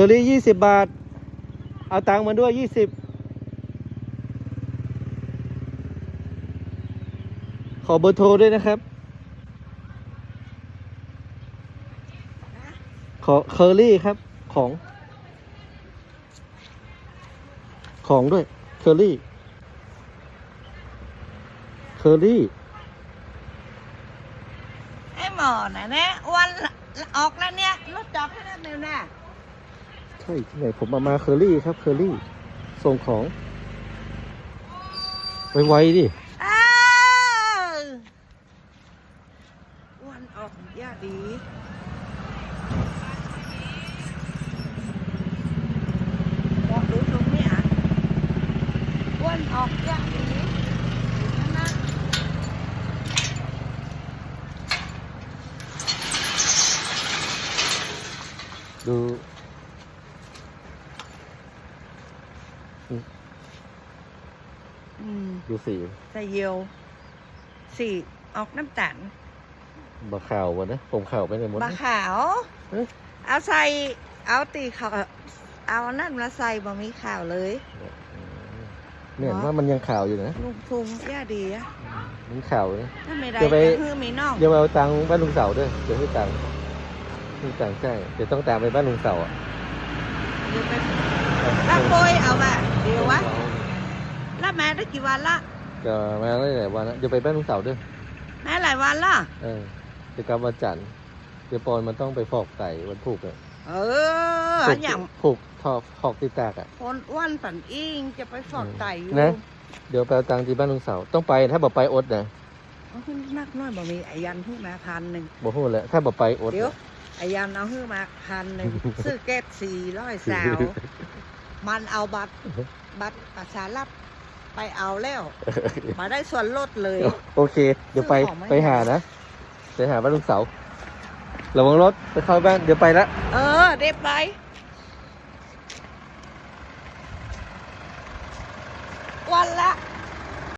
อรี่ยี่สิบบาท เอาตังค์มาด้วยยี่สิบขอเบอร์โทรด้วยนะครับ ขอเคอรี่ครับ ของ ของด้วย เคอรี่ เคอรี่ ไอ้หมอน่ะนะวันออกแล้วเนี่ยรถจอดให้แล้วเนี่ยนะ ช่ที่ไหนผมเอามาเคอรี่ครับเคอรี่ ส่งของ ไวๆดิอ้าววันออกยากดีบอกดูตรงนี้อะวันออกยากดีนะดู อืมดูสีใส่เยียวสีออกน้ำตาลบะข่าววะนะผมข่าวไปไหนหมดบะนะ ขาว เอ๊ะ เอาใส่ เอาตีเขาเอานั่นมาใส่บะมีข่าวเลยเนี่ยว่ามันยังข่าวอยู่นะลุงทุงย่าดีอะมันข่าวนะถ้าไม่ได้เดี๋ยวไป ก็คือมีน้องเดี๋ยวเอาตังค์บ้านลุงเสาด้วยเดี๋ยวให้ตังค์ให้ตังค์ใช่เดี๋ยวต้องตามไปบ้านลุงเสาอะเดี๋ยวไปรักโกยเอามาเดี๋ยววะแล้วแม่ได้กี่วันละก็มาได้หลายวันนะเดี๋ยวไปบ้านลุงเสาด้วยแม่หลายวันละเออเดี๋ยวกลับวันจันทร์เดี๋ยวปอนมันต้องไปฟอกไตวันผูกอะเออผูกอย่างผูกทอกถอกติดตากอะคนอ้วนปั่นอิงจะไปฟอกไตอยู่นะเดี๋ยวไปเอาตังค์ที่บ้านลุงเสาต้องไปถ้าบอกไปอดนะเอาขึ้นนักน้อยบ่มีไอายันขึ้นมาพันหนึ่งบอกพูดแล้วถ้าบอกไปอดเดี๋ยวไอายันเอาขึ้นมาพันหนึ่งซื้อแก๊สสี่ร้อยสาว มันเอาบัตรบัตรประชารัฐไปเอาแล้ว มาได้ส่วนลดเลย โอเค เดี๋ยวไปซื้อของไหม ไปหานะไปหาบ้านลุงเสาระวังรถไปเข้าบ้านเดี๋ยวไปละเออเด็บไปวันละ